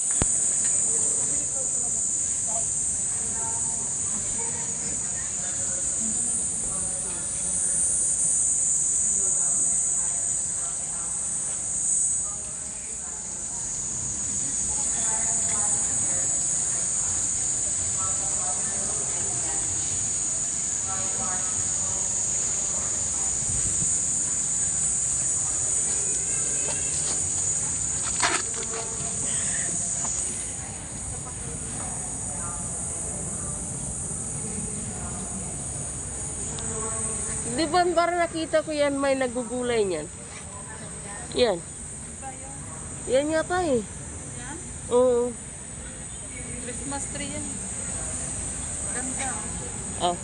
you Di ba parang nakita ko yan may nagugulay niyan? Yan. Yan nga pa eh. Yan? Oo. Christmas tree yan. Ganda. Oh,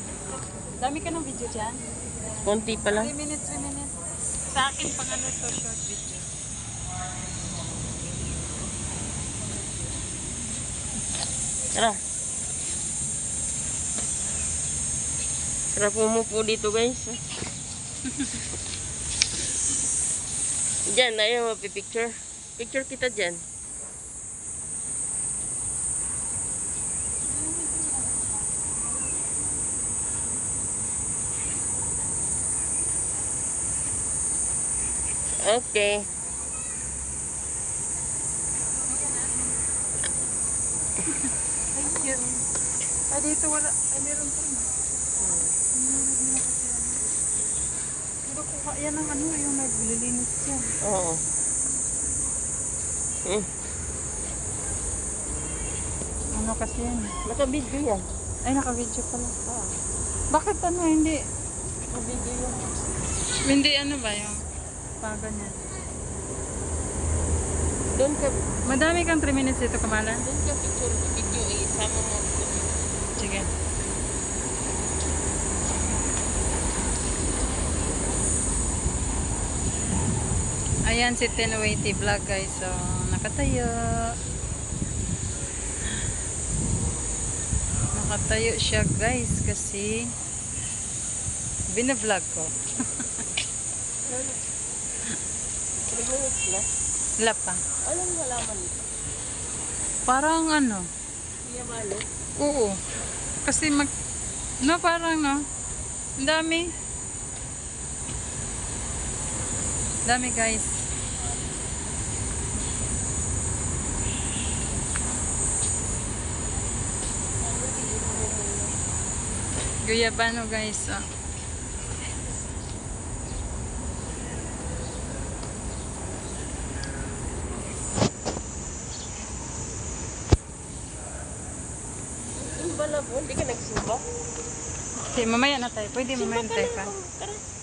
Dami ka ng video dyan? konti pa lang. 3 minutes, 3 minutes. Sa akin, pang ano to, short video. Tara. Sarap umupo dito guys. Diyan, ayaw mapipicture. Picture kita dyan. Okay. Thank you. Ah, dito wala. Ay, meron pa rin. Pero kuha yan ang ano, yung naglilinis yan. Oo. Hmm. Ano kasi yan? Naka-video yan. Ay, naka-video pala. Bakit ano, hindi? Naka-video yan. Hindi ano ba yung paganyan? Doon ka, Madami kang 3 minutes dito, Kamala. doon ka picture video eh. Sama mo. Ayan si Tenuiti Vlog guys. So, nakatayo. Nakatayo siya guys kasi binablog ko. 3 minutes na. Wala pa. Anong malaman nito? Parang ano, Kuya Malo? oo. Kasi mag, no parang no, ang dami. Dami guys. Guyabano guys. Oh. Bala po, hindi ka nagsimba? Okay, mamaya na tayo. Pwede mamaya na tayo pa. Tara.